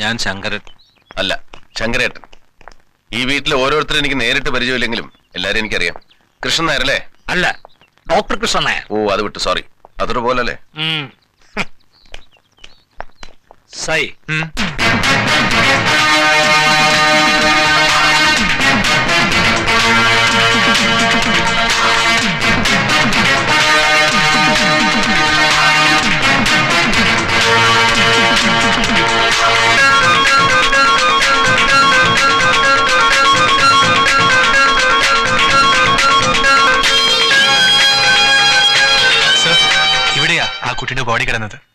ഞാൻ ശങ്കരൻ. അല്ല ശങ്കരേട്ടൻ. ഈ വീട്ടിലെ ഓരോരുത്തരും എനിക്ക് നേരിട്ട് പരിചയമില്ലെങ്കിലും എല്ലാരും എനിക്കറിയാം. കൃഷ്ണൻ നായർ അല്ലേ അല്ല ഡോക്ടർ കൃഷ്ണൻ നായർ. ഓ അത് വിട്ടു. സോറി. അതൊരു പോലല്ലേ? അല്ലേ സൈ. ആ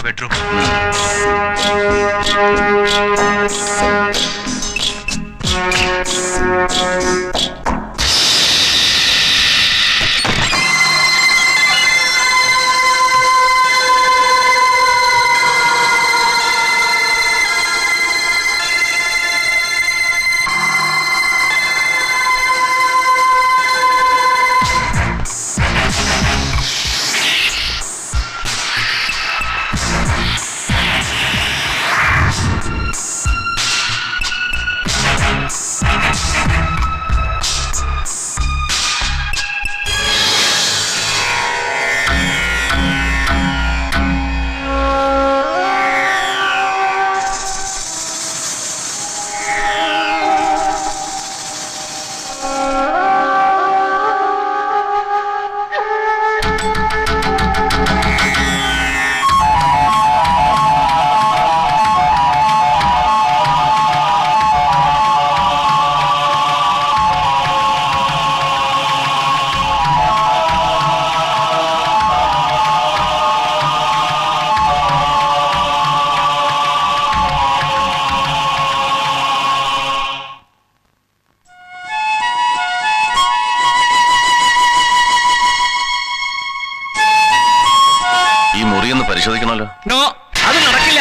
അനിത പറഞ്ഞ നോ അത് നടക്കില്ല.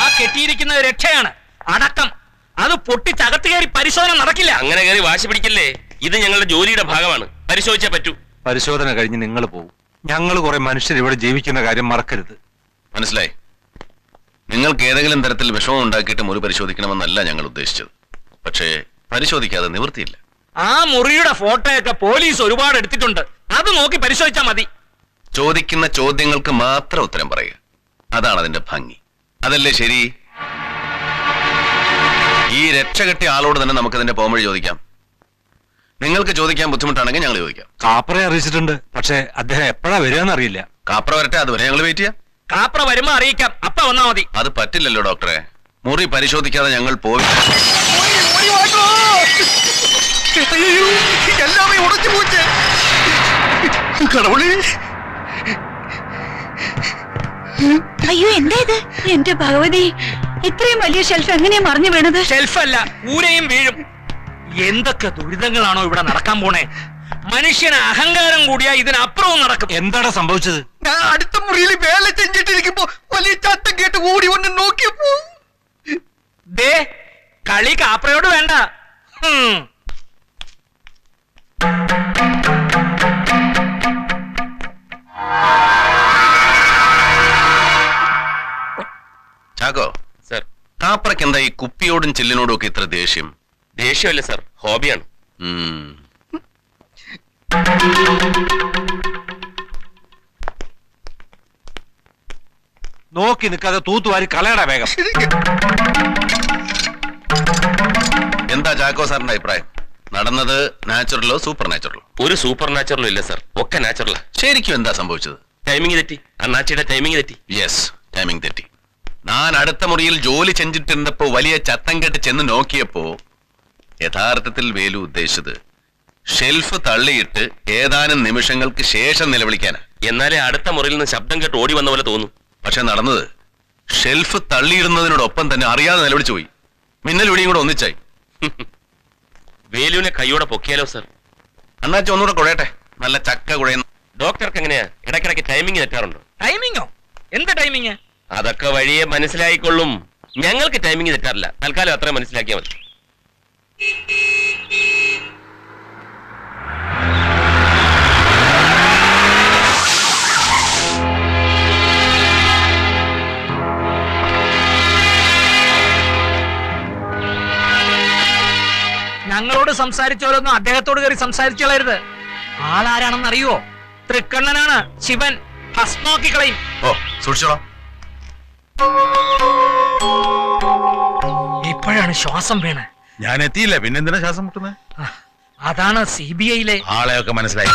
ആ കെട്ടിയിരിക്കുന്ന രക്ഷയാണ് അടക്കം. അത് പൊട്ടിച്ചകത്ത് കയറി പരിശോധന നടക്കില്ല. അങ്ങനെ കയറി വാശി പിടിക്കല്ലേ? ഇത് ഞങ്ങളുടെ ജോലിയുടെ ഭാഗമാണ്. പരിശോധിച്ചേ പറ്റൂ. പരിശോധന കഴിഞ്ഞ് നിങ്ങൾ പോകും ഞങ്ങൾ കുറെ മനുഷ്യർ ഇവിടെ ജീവിക്കുന്ന കാര്യം മറക്കരുത്. മനസ്സിലായി. നിങ്ങൾക്ക് ഏതെങ്കിലും തരത്തിൽ വിഷമം ഉണ്ടാക്കിയിട്ട് മുറി പരിശോധിക്കണമെന്നല്ല ഞങ്ങൾ ഉദ്ദേശിച്ചത്. പക്ഷേ പരിശോധിക്കാതെ നിവൃത്തിയില്ല. ആ മുറിയുടെ ഫോട്ടോയൊക്കെ പോലീസ് ഒരുപാട് എടുത്തിട്ടുണ്ട്. അത് നോക്കി പരിശോധിച്ചാ മതി. ചോദിക്കുന്ന ചോദ്യങ്ങൾക്ക് മാത്രം ഉത്തരം പറയുക. അതാണ് അതിന്റെ ഭംഗി. അതല്ലേ ശരി? ഈ രക്ഷ കെട്ടിയ ആളോട് തന്നെ നമുക്ക് അതിന്റെ പോംവഴി ചോദിക്കാം. നിങ്ങൾക്ക് ചോദിക്കാൻ ബുദ്ധിമുട്ടാണെങ്കിൽ ഞങ്ങൾ ചോദിക്കാം. കാപ്പറെ അറിയിച്ചിട്ടുണ്ട്. പക്ഷെ അദ്ദേഹം എപ്പോഴാ വരിക അറിയില്ല. കാപ്ര വരട്ടെ അതുവരെ ഞങ്ങൾ വെയിറ്റ് ചെയ്യാം. കാപ്ര വരുമ്പോ അറിയിക്കാം. അപ്പ വന്നാ മതി. അത് പറ്റില്ലല്ലോ ഡോക്ടറെ. മുറി പരിശോധിക്കാതെ ഞങ്ങൾ പോയി അയ്യോ എല്ലാമേ ഉടച്ചു പോച്ചേ കടവളി അയ്യോ എന്താ ഇത്? എന്റെ ഭഗവതി ഇത്രയും വലിയ ഷെൽഫ് എങ്ങനെയാ മറിഞ്ഞു വീണത്? ഷെൽഫല്ല ഊരയും വീഴും. എന്തൊക്കെ ദുരിതങ്ങളാണോ ഇവിടെ നടക്കാൻ പോണേ? മനുഷ്യന് അഹങ്കാരം കൂടിയാ ഇതിനപ്പുറവും നടക്കും. എന്താണ് സംഭവിച്ചത്? ഞാൻ അടുത്ത മുറിയിൽ വേല ചെഞ്ചിട്ടിരിക്കുമ്പോ വലിയ ചാട്ടം കേട്ട് ഓടി ഒന്ന് നോക്കിയപ്പോ ദേ കളി കാപ്രയോട് വേണ്ട. ചാക്കോ. സർ. കാപ്രയ്ക്ക് എന്താ ഈ കുപ്പിയോടും ചില്ലിനോടും ഒക്കെ ഇത്ര ദേഷ്യം? ദേഷ്യമല്ല സർ ഹോബിയാണ്. ഉം. നോക്കി നിൽക്കാതെ തൂത്തുവാരി കളയടാ വേഗം. എന്താ ചാക്കോ സാറിന്റെ അഭിപ്രായം? നടന്നത് നാച്ചുറലോ സൂപ്പർ നാച്ചുറലോ ഒരു സൂപ്പർ നാച്ചുറലും ഇല്ല സർ ഒക്കെ നാച്ചുറലാ ശരിക്കും എന്താ സംഭവിച്ചത്? ടൈമിംഗ് തെറ്റി. അണ്ണാച്ചിയുടെ ടൈമിംഗ് തെറ്റി. യെസ് ടൈമിംഗ് തെറ്റി. ഞാൻ അടുത്ത മുറിയിൽ ജോലി ചെഞ്ചിട്ടിരുന്നപ്പോ വലിയ ചത്തം കെട്ട് ചെന്ന് നോക്കിയപ്പോ യഥാർത്ഥത്തിൽ വേലു ഉദ്ദേശിച്ചത് ഷെൽഫ് തള്ളിയിട്ട് ഏതാനും നിമിഷങ്ങൾക്ക് ശേഷം നിലവിളിക്കാനാ. എന്നാലേ അടുത്ത മുറിയിൽ നിന്ന് ശബ്ദം കേട്ട് ഓടി വന്ന പോലെ തോന്നും. പക്ഷെ നടന്നത് ഷെൽഫ് തള്ളിയിടുന്നതിനോടൊപ്പം തന്നെ അറിയാതെ നിലവിളിച്ചു പോയി മിന്നൽ വിളിയും കൂടെ ഒന്നിച്ചായി. വേലുവിനെ കൈയോടെ പൊക്കിയാലോ സർ? അണ്ണാച്ച ഒന്നുകൂടെ കുഴയട്ടെ നല്ല ചക്ക കുഴയുന്ന ഡോക്ടർക്ക് എങ്ങനെയാ? ഇടയ്ക്കിടയ്ക്ക് ടൈമിംഗ് തെറ്റാറുണ്ടോ? ടൈമിങ്ങോ എന്ത് ടൈമിങ് അതൊക്കെ വഴിയെ മനസ്സിലായിക്കൊള്ളും. ഞങ്ങൾക്ക് ടൈമിംഗ് തെറ്റാറില്ല. തൽക്കാലം അത്രയും മനസ്സിലാക്കിയാൽ മതി. സംസാരിച്ചോലൊന്നും അദ്ദേഹത്തോട് കയറി സംസാരിച്ചോളരുത്. ആളാരാണെന്ന് അറിയുവോ തൃക്കണ്ണനാണ് ശിവൻ. ഭസ്മാക്കി കളയും. ഓ സൂക്ഷിച്ചോളാം. ഇപ്പോഴാണ് ശ്വാസം വീണ്. ഞാൻ എത്തിയില്ല. പിന്നെന്തിനാ ശ്വാസം മുട്ടുന്നത് അതാണ് സി ബി ഐയിലെ ആളെയൊക്കെ മനസ്സിലായി.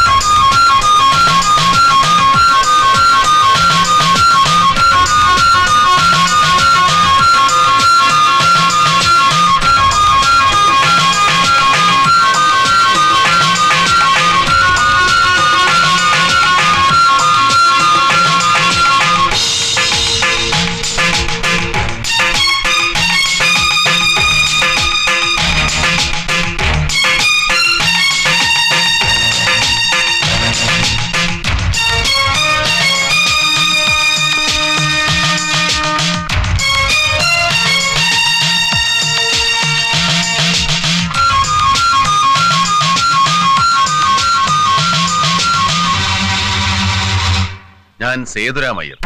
ഞാൻ സേതുരാമയ്യർ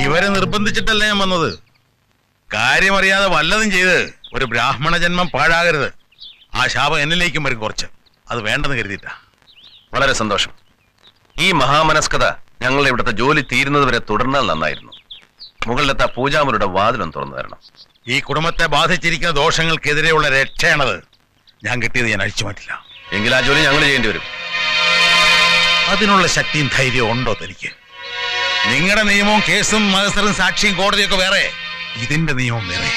ഇവരെ നിർബന്ധിച്ചിട്ടല്ല ഞാൻ വന്നത്? കാര്യമറിയാതെ വല്ലതും ചെയ്ത് ഒരു ബ്രാഹ്മണ ജന്മം പാഴാകരുത്. ആ ശാപം എന്നിലേക്കും വരും കുറച്ച്. അത് വേണ്ടെന്ന് കരുതിയിട്ടാ. വളരെ സന്തോഷം. ഈ മഹാമനസ്കത ഞങ്ങൾ ഇവിടുത്തെ ജോലി തീരുന്നത് വരെ തുടർന്നാൽ നന്നായിരുന്നു. മുകളിലത്തെ പൂജാമുരുടെ വാതിലും തുറന്നു തരണം. ഈ കുടുംബത്തെ ബാധിച്ചിരിക്കുന്ന ദോഷങ്ങൾക്കെതിരെയുള്ള രക്ഷയാണത്. ഞാൻ കിട്ടിയത് ഞാൻ അഴിച്ചു മാറ്റില്ല. എങ്കിൽ ആ ജോലി ഞങ്ങൾ ചെയ്യേണ്ടി വരും. അതിനുള്ള ശക്തിയും ധൈര്യവും ഉണ്ടോ തനിക്ക്? നിങ്ങളുടെ നിയമവും കേസും മത്സരം സാക്ഷിയും കോടതിയൊക്കെ വേറെ. ഇതിന്റെ നിയമം വേറെ.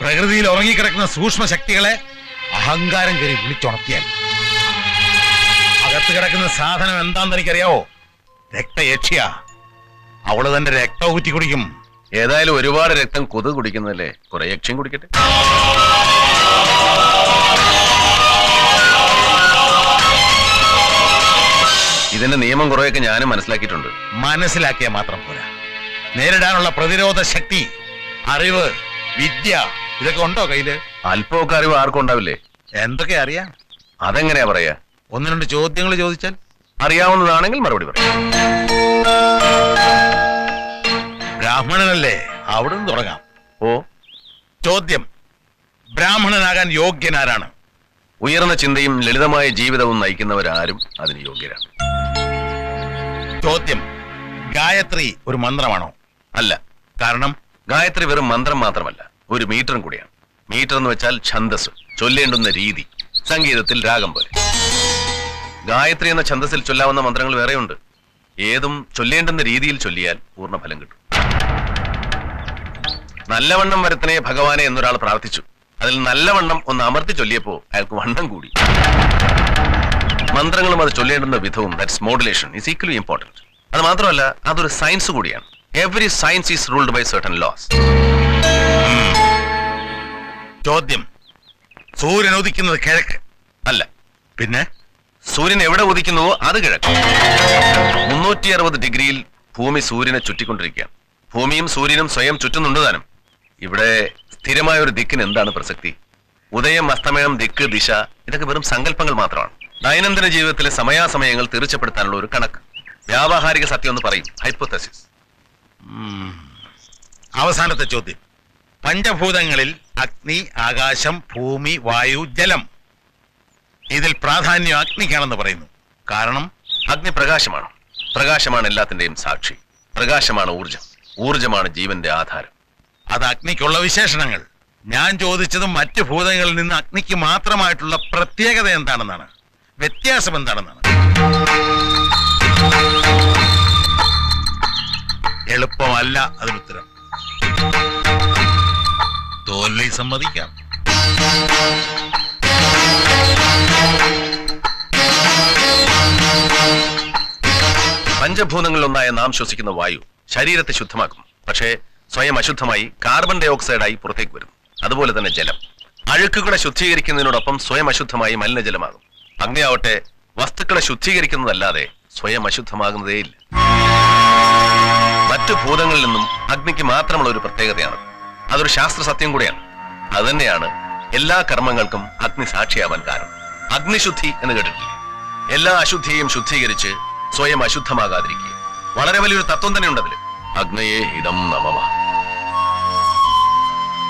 പ്രകൃതിയിൽ ഉറങ്ങിക്കിടക്കുന്ന സൂക്ഷ്മ ശക്തികളെ അഹങ്കാരം കയറി വിളിച്ചുണർത്തിയാൽ. അകത്ത് കിടക്കുന്ന സാധനം എന്താണെന്ന് എനിക്കറിയാവോ രക്തയക്ഷിയ. അവൾ തന്റെ രക്തം ഊറ്റി കുടിക്കും ഏതായാലും ഒരുപാട് രക്തം കൊതു കുടിക്കുന്നതല്ലേ? കുറെ യക്ഷ്യം കുടിക്കട്ടെ. ഇതിന്റെ നിയമം കുറെയൊക്കെ ഞാനും മനസ്സിലാക്കിയിട്ടുണ്ട്. മനസ്സിലാക്കിയാൽ മാത്രം പോരാ. നേരിടാനുള്ള പ്രതിരോധ ശക്തി അറിവ് വിദ്യ ഇതൊക്കെ ഉണ്ടോ കയ്യിൽ? അല്പമൊക്കെ അറിവ് ആർക്കും ഉണ്ടാവില്ലേ? എന്തൊക്കെ അറിയാം? അതെങ്ങനെയാ പറയാ? ഒന്ന് രണ്ട് ചോദ്യങ്ങൾ ചോദിച്ചാൽ? അറിയാവുന്നതാണെങ്കിൽ മറുപടി പറയാം. ബ്രാഹ്മണനല്ലേ? അവിടുന്ന് തുടങ്ങാം. ഓ. ചോദ്യം. ബ്രാഹ്മണനാകാൻ യോഗ്യനാരാണ്? ഉയർന്ന ചിന്തയും ലളിതമായ ജീവിതവും നയിക്കുന്നവരാരും അതിന് യോഗ്യരാണ്. ചോദ്യം. ഗായത്രി ഒരു മന്ത്രമാണോ? അല്ല. കാരണം ഗായത്രി വെറും മന്ത്രം മാത്രമല്ല ഒരു മീറ്ററും കൂടിയാണ്. മീറ്റർ എന്ന് വെച്ചാൽ ഛന്ദസ് ചൊല്ലേണ്ടുന്ന രീതി. സംഗീതത്തിൽ രാഗം പോലെ. ഗായത്രി എന്ന ഛന്ദസിൽ ചൊല്ലാവുന്ന മന്ത്രങ്ങൾ വേറെയുണ്ട്. ഏതും ചൊല്ലേണ്ടുന്ന രീതിയിൽ ചൊല്ലിയാൽ പൂർണ ഫലം കിട്ടും. നല്ലവണ്ണം വരത്തനെ ഭഗവാനെ എന്നൊരാൾ പ്രാർത്ഥിച്ചു. അതിൽ നല്ലവണ്ണം ഒന്ന് അമർത്തി ചൊല്ലിയപ്പോ അയാൾക്ക് വണ്ണം കൂടി. മന്ത്രങ്ങളും അത് ചൊല്ലേണ്ടുന്ന വിധവും that's modulation is equally important അത് മാത്രമല്ല അതൊരു സയൻസ് കൂടിയാണ്. Every science is ruled by certain laws ചോദ്യം. സൂര്യൻ ഉദിക്കുന്നത് കിഴക്ക്. അല്ല. പിന്നെ? സൂര്യൻ എവിടെ ഉദിക്കുന്നുവോ അത് കിഴക്ക്. മുന്നൂറ്റി അറുപത് ഡിഗ്രിയിൽ ഭൂമി സൂര്യനെ ചുറ്റിക്കൊണ്ടിരിക്കുകയാണ്. ഭൂമിയും സൂര്യനും സ്വയം ചുറ്റുന്നുണ്ട് താനും. ഇവിടെ സ്ഥിരമായ ഒരു ദിക്കിന് എന്താണ് പ്രസക്തി? ഉദയം അസ്തമയം ദിക്ക് ദിശ ഇതൊക്കെ വെറും സങ്കല്പങ്ങൾ മാത്രമാണ്. ദൈനംദിന ജീവിതത്തിലെ സമയാസമയങ്ങൾ തീർച്ചപ്പെടുത്താനുള്ള ഒരു കണക്ക്. വ്യാവഹാരിക സത്യം എന്ന് പറയും. ഹൈപ്പോത്തസിസ് അവസാനത്തെ ചോദ്യം. പഞ്ചഭൂതങ്ങളിൽ അഗ്നി ആകാശം ഭൂമി വായു ജലം. ഇതിൽ പ്രാധാന്യം അഗ്നിക്കാണെന്ന് പറയുന്നു. കാരണം? അഗ്നി പ്രകാശമാണ്. പ്രകാശമാണ് എല്ലാത്തിന്റെയും സാക്ഷി. പ്രകാശമാണ് ഊർജം ഊർജമാണ് ജീവന്റെ ആധാരം. അത് അഗ്നിക്കുള്ള വിശേഷണങ്ങൾ. ഞാൻ ചോദിച്ചത് മറ്റ് ഭൂതങ്ങളിൽ നിന്ന് അഗ്നിക്ക് മാത്രമായിട്ടുള്ള പ്രത്യേകത എന്താണെന്നാണ്. വ്യത്യാസം എന്താണെന്നാണ് എളുപ്പമല്ല അതിനുത്തരം. തോൽവി സമ്മതിക്കാം. പഞ്ചഭൂതങ്ങളിലൊന്നായ നാം ശ്വസിക്കുന്ന വായു ശരീരത്തെ ശുദ്ധമാക്കും. പക്ഷേ സ്വയം അശുദ്ധമായി കാർബൺ ഡൈ ഓക്സൈഡായി പുറത്തേക്ക് വരും. അതുപോലെ തന്നെ ജലം. അഴുക്കുകളെ ശുദ്ധീകരിക്കുന്നതിനോടൊപ്പം സ്വയം അശുദ്ധമായി മലിനജലമാകും. അഗ്നിയാവട്ടെ വസ്തുക്കളെ ശുദ്ധീകരിക്കുന്നതല്ലാതെ സ്വയം അശുദ്ധമാകുന്നതേയില്ല. മറ്റു ഭൂതങ്ങളിൽ നിന്നും അഗ്നിക്ക് മാത്രമുള്ള ഒരു പ്രത്യേകതയാണ്. അതൊരു ശാസ്ത്ര സത്യം കൂടിയാണ്. അതുതന്നെയാണ് എല്ലാ കർമ്മങ്ങൾക്കും അഗ്നി സാക്ഷിയാവാൻ കാരണം. അഗ്നിശുദ്ധി എന്ന് കേട്ടിട്ടില്ല? എല്ലാ അശുദ്ധിയെയും ശുദ്ധീകരിച്ച് സ്വയം അശുദ്ധമാകാതിരിക്കുക. വളരെ വലിയൊരു തത്വം തന്നെ ഉണ്ട് അതിൽ അഗ്നയെ ഇതം നമമ.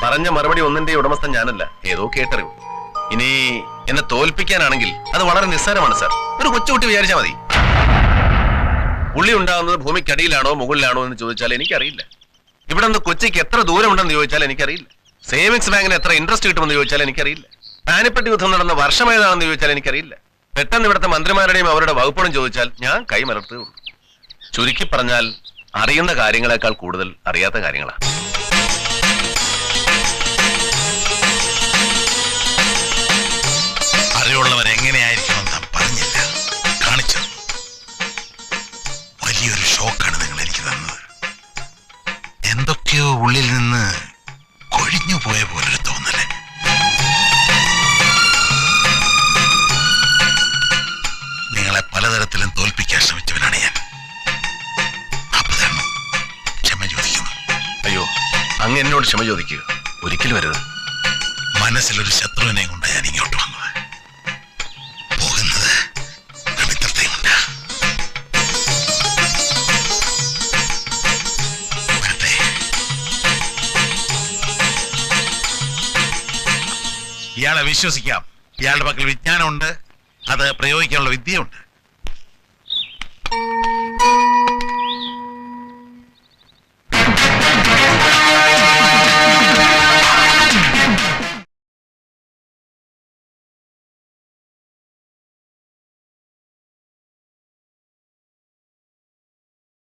പറഞ്ഞ മറുപടി ഒന്നിന്റെ ഉടമസ്ഥൻ ഞാനല്ല. ഏതോ കേട്ടറിവ്. ഇനി എന്നെ തോൽപ്പിക്കാനാണെങ്കിൽ അത് വളരെ നിസ്സാരമാണ് സാർ. ഒരു കൊച്ചുകുട്ടി വിചാരിച്ചാൽ മതി. പുള്ളി ഉണ്ടാകുന്നത് ഭൂമിക്കടിയിലാണോ മുകളിലാണോ എന്ന് ചോദിച്ചാൽ എനിക്കറിയില്ല. ഇവിടെ നിന്ന് കൊച്ചിക്ക് എത്ര ദൂരം ഉണ്ടെന്ന് ചോദിച്ചാൽ എനിക്കറിയില്ല. സേവിങ്സ് ബാങ്കിന് എത്ര ഇൻട്രസ്റ്റ് കിട്ടുമെന്ന് ചോദിച്ചാൽ എനിക്കറിയില്ല. പാനിപ്പട്ടി യുദ്ധം നടന്ന വർഷം ഏതാണെന്ന് ചോദിച്ചാൽ എനിക്കറിയില്ല. പെട്ടെന്ന് ഇവിടുത്തെ മന്ത്രിമാരുടെയും അവരുടെ വകുപ്പുകളും ചോദിച്ചാൽ ഞാൻ കൈമലർത്തുകയുള്ളൂ. ചുരുക്കി പറഞ്ഞാൽ അറിയുന്ന കാര്യങ്ങളെക്കാൾ കൂടുതൽ അറിയാത്ത കാര്യങ്ങളാണ്. അങ്ങ് എന്നോട് ക്ഷമ ചോദിക്കുക. ഒരിക്കലും വരുത് മനസ്സിലൊരു ശത്രുവിനെ കൊണ്ട് ഞാൻ ഇങ്ങോട്ട് വന്നത്. ഇയാളെ വിശ്വസിക്കാം. ഇയാളുടെ പക്കൽ വിജ്ഞാനമുണ്ട്. അത് പ്രയോഗിക്കാനുള്ള വിദ്യയുണ്ട്.